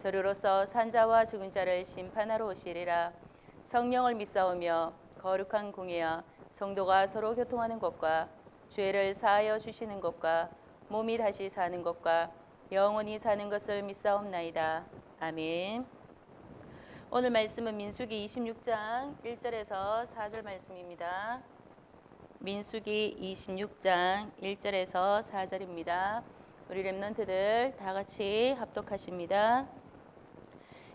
저리로서 산자와 죽은 자를 심판하러 오시리라 성령을 믿사오며 거룩한 공예와 성도가 서로 교통하는 것과 죄를 사하여 주시는 것과 몸이 다시 사는 것과 영원히 사는 것을 믿사옵나이다 아멘. 오늘 말씀은 민수기 26장 1절에서 4절 말씀입니다. 민수기 26장 1절에서 4절입니다. 우리 렘넌트들 다 같이 합독하십니다.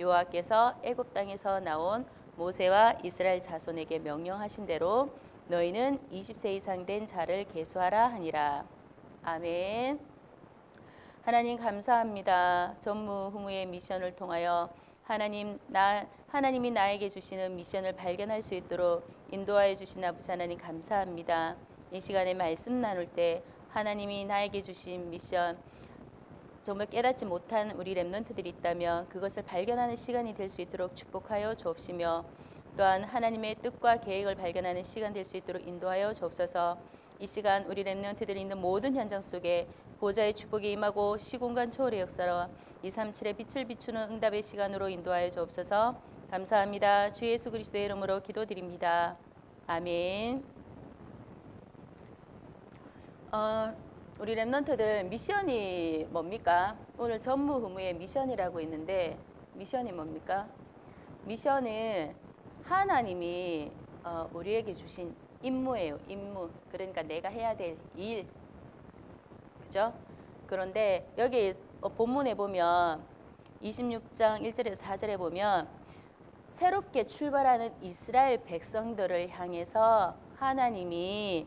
여호와께서 애굽 땅에서 나온 모세와 이스라엘 자손에게 명령하신 대로 너희는 20세 이상 된 자를 계수하라 하니라. 아멘. 하나님 감사합니다. 전무 후무의 미션을 통하여 하나님 나 하나님이 나에게 주시는 미션을 발견할 수 있도록 인도하여 주신 아버지 하나님 감사합니다. 이 시간에 말씀 나눌 때 하나님이 나에게 주신 미션 정말 깨닫지 못한 우리 렘넌트들이 있다면 그것을 발견하는 시간이 될 수 있도록 축복하여 주옵시며 또한 하나님의 뜻과 계획을 발견하는 시간 될 수 있도록 인도하여 주옵소서. 이 시간 우리 렘넌트들이 있는 모든 현장 속에 보좌의 축복이 임하고 시공간 초월의 역사로 237의 빛을 비추는 응답의 시간으로 인도하여 주옵소서. 감사합니다. 주 예수 그리스도의 이름으로 기도드립니다. 아멘. 어, 우리 렘넌트들 미션이 뭡니까? 오늘 전무후무의 미션이라고 있는데 미션이 뭡니까? 미션은 하나님이 어, 우리에게 주신 임무예요. 임무. 그러니까 내가 해야 될 일. 그죠? 그런데 여기 어, 본문에 보면 26장 1절에서 4절에 보면 새롭게 출발하는 이스라엘 백성들을 향해서 하나님이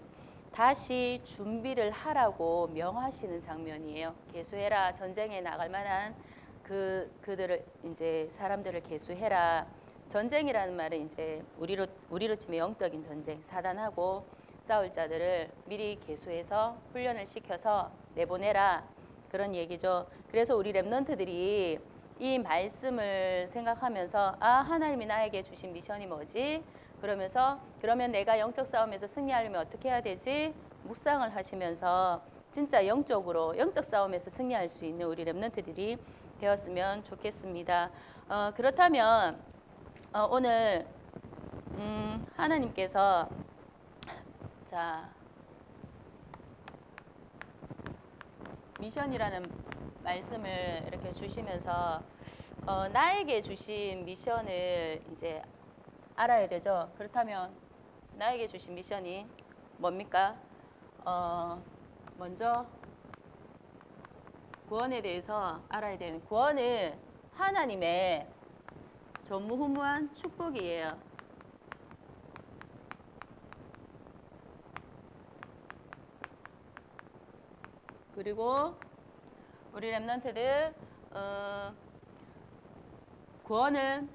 다시 준비를 하라고 명하시는 장면이에요. 개수해라. 전쟁에 나갈 만한 그 그들을 이제 사람들을 개수해라. 전쟁이라는 말은 이제 우리로 우리로 치면 영적인 전쟁, 사단하고 싸울 자들을 미리 개수해서 훈련을 시켜서 내보내라. 그런 얘기죠. 그래서 우리 렘넌트들이 이 말씀을 생각하면서 아 하나님이 나에게 주신 미션이 뭐지? 그러면서 그러면 내가 영적 싸움에서 승리하려면 어떻게 해야 되지? 묵상을 하시면서 진짜 영적으로 영적 싸움에서 승리할 수 있는 우리 렘넌트들이 되었으면 좋겠습니다. 어, 그렇다면 어, 오늘 음, 하나님께서 자 미션이라는 말씀을 이렇게 주시면서 어, 나에게 주신 미션을 이제 알아야 되죠. 그렇다면 나에게 주신 미션이 뭡니까? 어, 먼저 구원에 대해서 알아야 되는 구원은 하나님의 전무후무한 축복이에요. 그리고 우리 렘넌트들 어, 구원은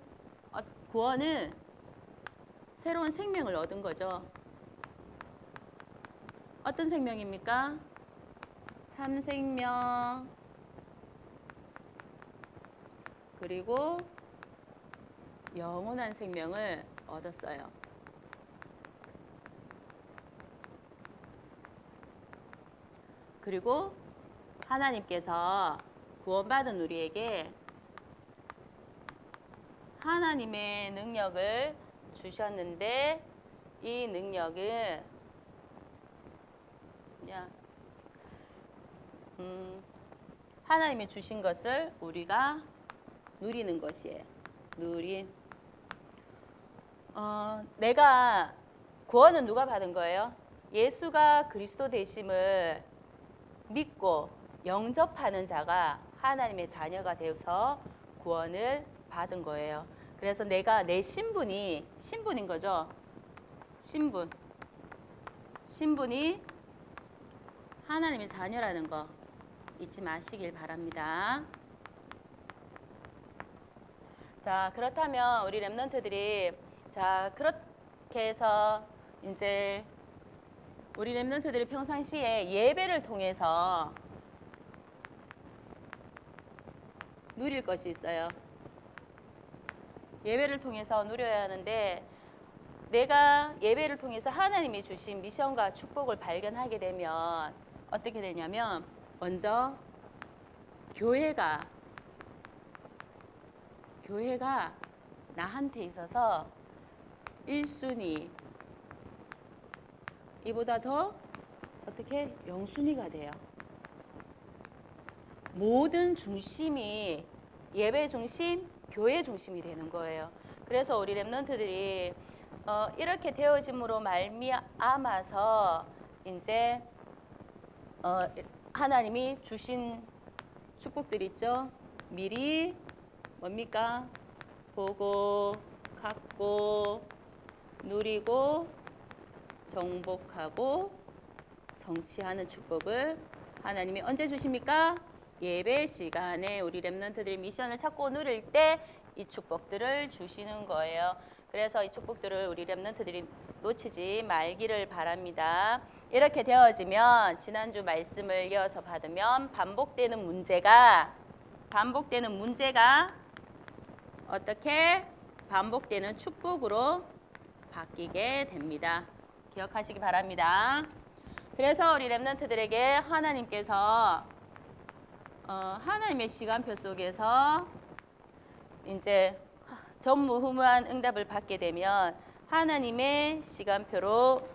어, 구원은 새로운 생명을 얻은 거죠. 어떤 생명입니까? 참 생명 그리고 영원한 생명을 얻었어요. 그리고 하나님께서 구원받은 우리에게 하나님의 능력을 주셨는데 이 능력은 그냥 음, 하나님이 주신 것을 우리가 누리는 것이에요. 누린 어, 내가 구원은 누가 받은 거예요? 예수가 그리스도 되심을 믿고 영접하는 자가 하나님의 자녀가 되어서 구원을 받은 거예요. 그래서 내가 내 신분이 신분인 거죠. 신분. 신분이 하나님의 자녀라는 거 잊지 마시길 바랍니다. 자, 그렇다면 우리 랩런트들이 자, 그렇게 해서 이제 우리 랩런트들이 평상시에 예배를 통해서 누릴 것이 있어요. 예배를 통해서 누려야 하는데 내가 예배를 통해서 하나님이 주신 미션과 축복을 발견하게 되면 어떻게 되냐면 먼저 교회가 교회가 나한테 있어서 1순위 이보다 더 어떻게 영순위가 돼요. 모든 중심이 예배 중심, 교회 중심이 되는 거예요. 그래서 우리 랩런트들이 어, 이렇게 되어짐으로 말미암아서 이제 어, 하나님이 주신 축복들 있죠. 미리 뭡니까? 보고 갖고 누리고 정복하고 성취하는 축복을 하나님이 언제 주십니까? 예배 시간에 우리 랩런트들이 미션을 찾고 누릴 때 이 축복들을 주시는 거예요. 그래서 이 축복들을 우리 랩런트들이 놓치지 말기를 바랍니다. 이렇게 되어지면 지난주 말씀을 이어서 받으면 반복되는 문제가 반복되는 문제가 어떻게 반복되는 축복으로 바뀌게 됩니다. 기억하시기 바랍니다. 그래서 우리 랩런트들에게 하나님께서 어, 하나님의 시간표 속에서 이제 전무후무한 응답을 받게 되면 하나님의 시간표로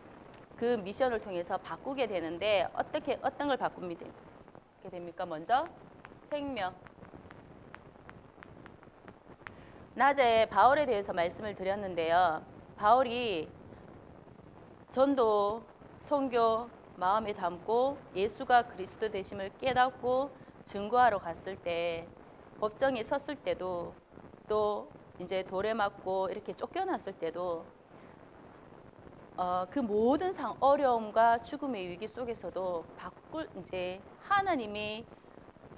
그 미션을 통해서 바꾸게 되는데 어떻게 어떤 걸 바꾸게 됩니까? 먼저 생명. 낮에 바울에 대해서 말씀을 드렸는데요. 바울이 전도, 선교 마음에 담고 예수가 그리스도 되심을 깨닫고 증거하러 갔을 때 법정에 섰을 때도 또 이제 돌에 맞고 이렇게 쫓겨났을 때도 어, 그 모든 상 어려움과 죽음의 위기 속에서도 바꿀 이제 하나님이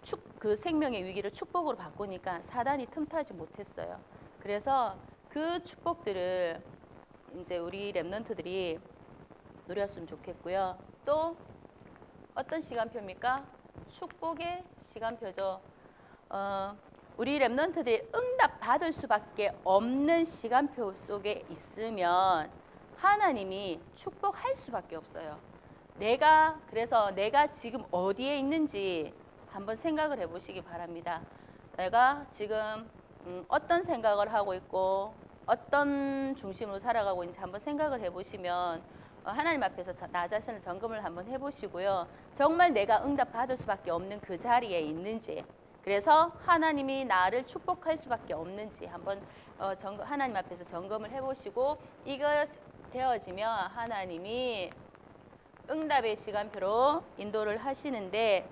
축, 그 생명의 위기를 축복으로 바꾸니까 사단이 틈타지 못했어요. 그래서 그 축복들을 이제 우리 랩런트들이 누렸으면 좋겠고요. 또 어떤 시간표입니까? 축복의 시간표죠. 어, 우리 랩런트들이 응답 받을 수밖에 없는 시간표 속에 있으면 하나님이 축복할 수밖에 없어요. 내가 그래서 내가 지금 어디에 있는지 한번 생각을 해보시기 바랍니다. 내가 지금 음, 어떤 생각을 하고 있고 어떤 중심으로 살아가고 있는지 한번 생각을 해보시면 어, 하나님 앞에서 저- 나 자신을 점검을 한번 해보시고요. 정말 내가 응답 받을 수밖에 없는 그 자리에 있는지 그래서 하나님이 나를 축복할 수밖에 없는지 한번 어, 점, 하나님 앞에서 점검을 해보시고 이거 되어지면 하나님이 응답의 시간표로 인도를 하시는데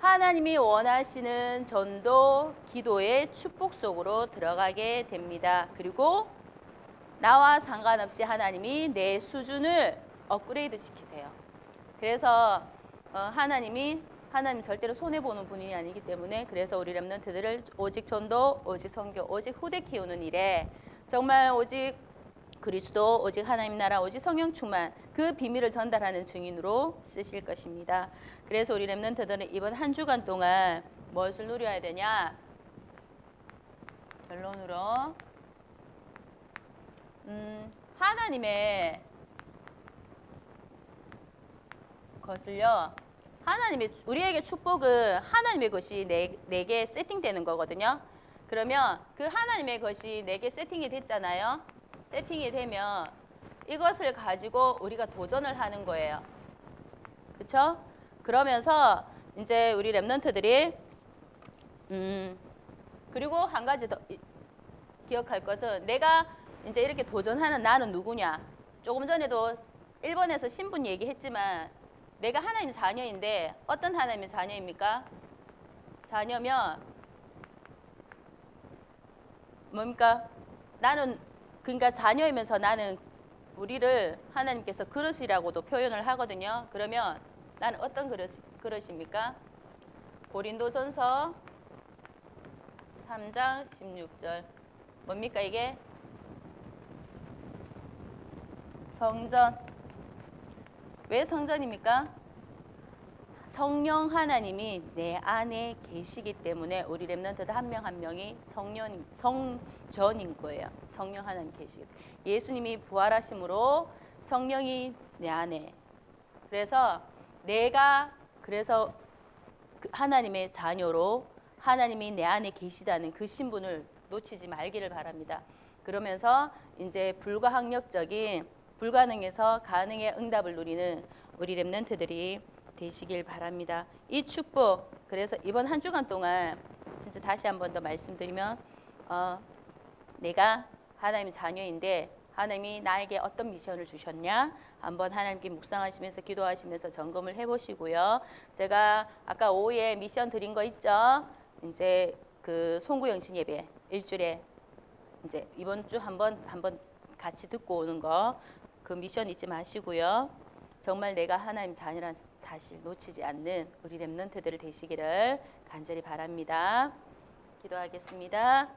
하나님이 원하시는 전도 기도의 축복 속으로 들어가게 됩니다. 그리고 나와 상관없이 하나님이 내 수준을 업그레이드 시키세요. 그래서 어, 하나님이 하나님 절대로 손해 보는 분이 아니기 때문에 그래서 우리 렘넌트들을 오직 전도, 오직 선교, 오직 후대 키우는 일에 정말 오직 그리스도, 오직 하나님 나라, 오직 성령 충만 그 비밀을 전달하는 증인으로 쓰실 것입니다. 그래서 우리 렘넌트들은 이번 한 주간 동안 무엇을 누려야 되냐? 결론으로 음, 하나님의 것을요. 하나님의 우리에게 축복은 하나님의 것이 내, 내게 세팅되는 거거든요. 그러면 그 하나님의 것이 내게 세팅이 됐잖아요. 세팅이 되면 이것을 가지고 우리가 도전을 하는 거예요. 그렇죠? 그러면서 이제 우리 랩런트들이 음 그리고 한 가지 더 이- 기억할 것은 내가 이제 이렇게 도전하는 나는 누구냐? 조금 전에도 1번에서 신분 얘기했지만 내가 하나님 자녀인데 어떤 하나님의 자녀입니까? 자녀면 뭡니까? 나는 그러니까 자녀이면서 나는 우리를 하나님께서 그릇이라고도 표현을 하거든요. 그러면 나는 어떤 그릇, 그릇입니까? 고린도전서 3장 16절 뭡니까 이게? 성전 왜 성전입니까? 성령 하나님이 내 안에 계시기 때문에 우리 렘넌트들 한 명 한 명이 성령 성전인 거예요. 성령 하나님 계시기. 예수님이 부활하심으로 성령이 내 안에. 그래서 내가 그래서 그 하나님의 자녀로 하나님이 내 안에 계시다는 그 신분을 놓치지 말기를 바랍니다. 그러면서 이제 불가항력적인 불가능에서 가능의 응답을 누리는 우리 렘넌트들이 되시길 바랍니다. 이 축복 그래서 이번 한 주간 동안 진짜 다시 한 번 더 말씀드리면 어, 내가 하나님의 자녀인데 하나님이 나에게 어떤 미션을 주셨냐 한번 하나님께 묵상하시면서 기도하시면서 점검을 해보시고요. 제가 아까 오후에 미션 드린 거 있죠. 이제 그 송구영신 예배 일주일에 이제 이번 주 한번 한번 같이 듣고 오는 거 그 미션 잊지 마시고요. 정말 내가 하나님 자녀란 사실 놓치지 않는 우리 렘넌트들 되시기를 간절히 바랍니다. 기도하겠습니다.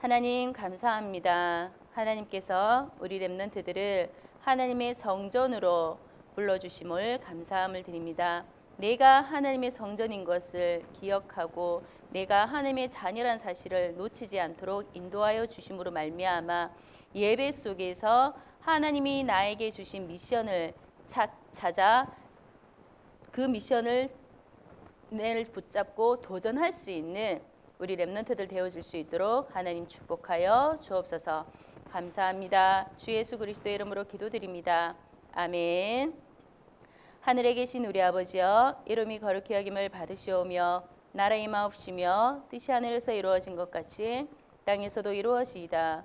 하나님 감사합니다. 하나님께서 우리 렘넌트들을 하나님의 성전으로 불러주심을 감사함을 드립니다. 내가 하나님의 성전인 것을 기억하고 내가 하나님의 자녀란 사실을 놓치지 않도록 인도하여 주심으로 말미암아 예배 속에서 하나님이 나에게 주신 미션을 찾, 찾아 그 미션을 내 붙잡고 도전할 수 있는 우리 렘넌트들 되어줄 수 있도록 하나님 축복하여 주옵소서 감사합니다. 주 예수 그리스도의 이름으로 기도드립니다. 아멘. 하늘에 계신 우리 아버지여 이름이 거룩히 여김을 받으시오며 나라 임하옵시며 뜻이 하늘에서 이루어진 것 같이 땅에서도 이루어지이다.